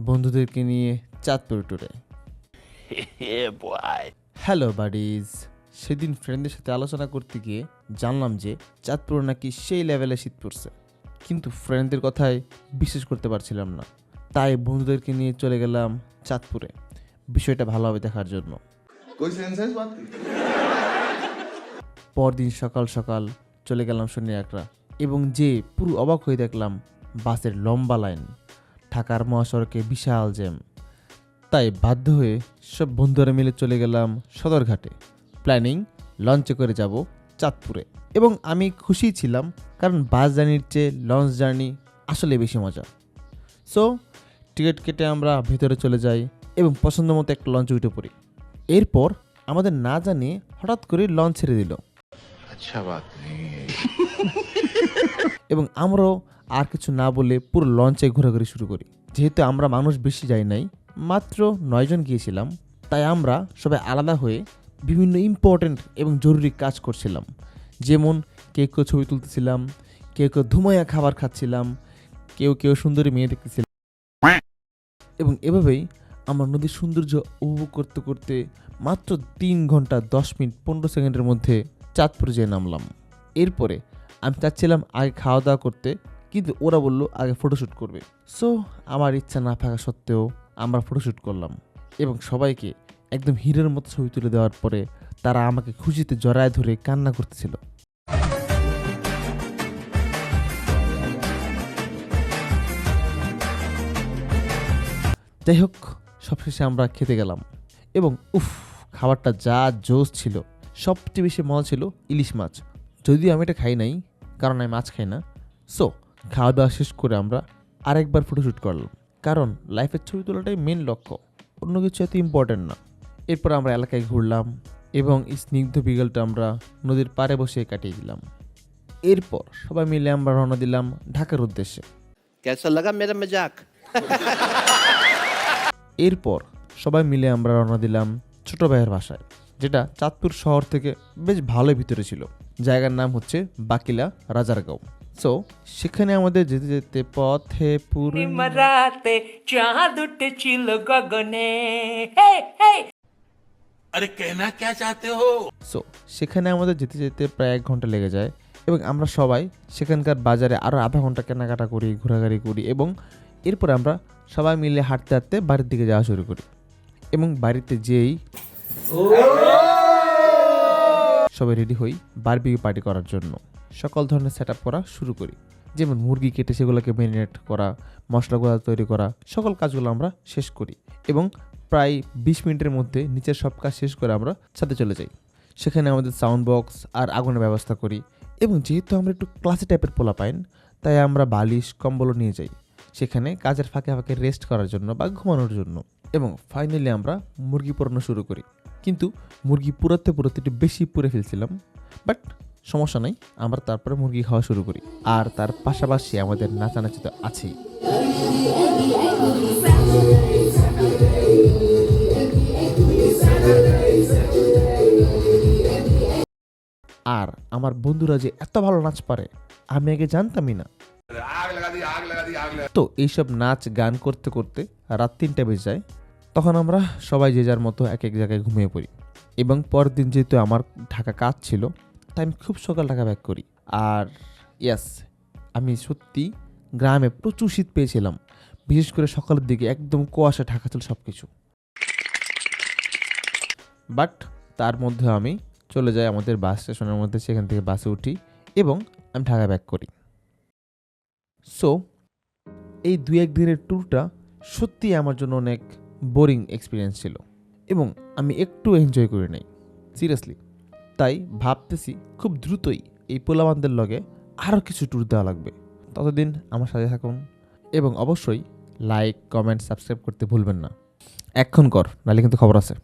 বন্ধুদেরকে নিয়ে চাঁদপুর ট্যুরে হ্যালো বাডিজ সেদিন ফ্রেন্ডদের সাথে আলোচনা করতে গিয়ে জানলাম যে চাঁদপুর নাকি সেই লেভেলে শীত পড়ছে। কিন্তু ফ্রেন্ডদের কথায় বিশ্বাস করতে পারছিলাম না। তাই বন্ধুদেরকে নিয়ে চলে গেলাম চাঁদপুরে। বিষয়টা ভালোভাবে দেখার জন্য। পরদিন সকাল সকাল চলে গেলাম শনি একরা এবং যে পুরো অবাক হয়ে দেখলাম বাসের লম্বা লাইন ঢাকার মহাসড়কে বিশাল জ্যাম। তাই বাধ্য হয়ে সব বন্ধুরা মিলে চলে গেলাম সদরঘাটে। প্ল্যানিং লঞ্চে করে যাব চাঁদপুরে। এবং আমি খুশি ছিলাম কারণ বাস জার্নির চেয়ে লঞ্চ জার্নি আসলে বেশি মজা। সো টিকিট কেটে আমরা ভেতরে চলে যাই এবং পছন্দ মতো একটা লঞ্চ উঠে পড়ি। এরপর আমাদের না জানিয়ে হঠাৎ করে লঞ্চ ছেড়ে দিল। আচ্ছা নেই এবং আমরাও আর কিছু না বলে পুরো লঞ্চে ঘোরাঘুরি শুরু করি। যেহেতু আমরা মানুষ বেশি যাই নাই, মাত্র নয়জন গিয়েছিলাম, তাই আমরা সবাই আলাদা হয়ে বিভিন্ন ইম্পর্ট্যান্ট এবং জরুরি কাজ করছিলাম। যেমন কেউ কেউ ছবি তুলতেছিলাম, কেউ কেউ ধুমায়া খাবার খাচ্ছিলাম, কেউ কেউ সুন্দরী মেয়ে দেখতেছিলাম। এবং এভাবেই আমরা নদীর সৌন্দর্য উপভোগ করতে করতে মাত্র তিন ঘণ্টা দশ মিনিট পনেরো সেকেন্ডের মধ্যে চাঁদপুর যেয়ে নামলাম। এরপরে আমি চাচ্ছিলাম আগে খাওয়া দাওয়া করতে, কিন্তু ওরা বলল আগে ফটোশ্যুট করবে। সো আমার ইচ্ছা না থাকা সত্ত্বেও আমরা ফটোশ্যুট করলাম এবং সবাইকে একদম হিরের মতো ছবি তুলে দেওয়ার পরে তারা আমাকে খুশিতে জড়ায় ধরে কান্না করতেছিল। যাই হোক, সবশেষে আমরা খেতে গেলাম এবং উফ, খাবারটা যা জোস ছিল, সবচেয়ে বেশি মজা ছিল ইলিশ মাছ। যদিও আমি এটা খাই নাই কারণ আমি মাছ খাই না। সো খাওয়া দাওয়া শেষ করে আমরা আরেকবার ফটোশ্যুট করলাম। কারণ লাইফের ছবি তোলাটাই মেন লক্ষ্য অন্য কিছু এত ইম্পর্ট্যান্ট না। এরপর আমরা এলাকায় ঘুরলাম এবং স্নিগ্ধ বিকেলটা আমরা নদীর পাড়ে বসে কাটিয়ে দিলাম। এরপর সবাই মিলে আমরা রওনা দিলাম ঢাকার উদ্দেশ্যে। মেজাক? এরপর সবাই মিলে আমরা রওনা দিলাম ছোট ভাইয়ের বাসায়। যেটা চাঁদপুর শহর থেকে বেশ ভালো ভিতরে ছিল। জায়গার নাম হচ্ছে বাকিলা রাজারগাঁও। সো সেখানে আমাদের যেতে যেতে পথে পূর্ণিমা গগনে। আরে কেনা কে চাতে হো? সো সেখানে আমাদের যেতে যেতে প্রায় এক ঘণ্টা লেগে যায় এবং আমরা সবাই সেখানকার বাজারে আরও আধা ঘণ্টা কেনাকাটা করি ঘোরাঘুরি করি এবং এরপর আমরা সবাই মিলে হাঁটতে হাঁটতে বাড়ির দিকে যাওয়া শুরু করি। এবং বাড়িতে যেই সবাই রেডি হই বারবিকিউ পার্টি করার জন্য। সকল ধরনের সেট করা শুরু করি। যেমন মুরগি কেটে সেগুলোকে ম্যারিনেট করা, মশলাগুলো তৈরি করা, সকল কাজগুলো আমরা শেষ করি এবং প্রায় বিশ মিনিটের মধ্যে নিচের সব কাজ শেষ করে আমরা ছাদে চলে যাই। সেখানে আমাদের সাউন্ড বক্স আর আগুনের ব্যবস্থা করি এবং যেহেতু আমরা একটু ক্লাসি টাইপের পোলা পাইন, তাই আমরা বালিশ, কম্বলও নিয়ে যাই। সেখানে কাজের ফাঁকে ফাঁকে রেস্ট করার জন্য বা ঘুমানোর জন্য। এবং ফাইনালি আমরা মুরগি পোড়ানো শুরু করি। কিন্তু মুরগি পুরাতে পুরাতে একটু বেশি পুড়ে ফেলছিলাম বাট সমস্যা নাই, আমরা তারপরে মুরগি খাওয়া শুরু করি। আর তার পাশাপাশি আমাদের নাচানাচি তো আছেই। আর আমার বন্ধুরা যে এত ভালো নাচ পারে, আমি আগে জানতামই না। তো এইসব নাচ, গান করতে করতে রাত তিনটা বেজে যায় তখন আমরা সবাই যে যার মতো এক এক জায়গায় ঘুমিয়ে পড়ি। এবং পরের দিন যেহেতু আমার ঢাকা কাজ ছিল, তাই আমি খুব সকাল ঢাকা ব্যাক করি। আর ইয়াস আমি সত্যি গ্রামে প্রচুর শীত পেয়েছিলাম। বিশেষ করে সকালের দিকে একদম কুয়াশা, ঢাকা ছিল সব কিছু বাট তার মধ্যে আমি চলে যাই আমাদের বাস স্টেশনের মধ্যে, সেখান থেকে বাসে উঠি এবং আমি ঢাকা ব্যাক করি। সো এই দু এক দিনের ট্যুরটা সত্যিই আমার জন্য অনেক বোরিং এক্সপিরিয়েন্স ছিল এবং আমি একটু এনজয় করি নাই, সিরিয়াসলি। তাই ভাবতেছি খুব দ্রুতই এই পোলাবানদের লগে আরও কিছু ট্যুর দেওয়া লাগবে। ততদিন আমার সাথে থাকুন এবং অবশ্যই লাইক কমেন্ট সাবস্ক্রাইব করতে ভুলবেন না। এক্ষণ কর, নাহলে কিন্তু খবর আছে।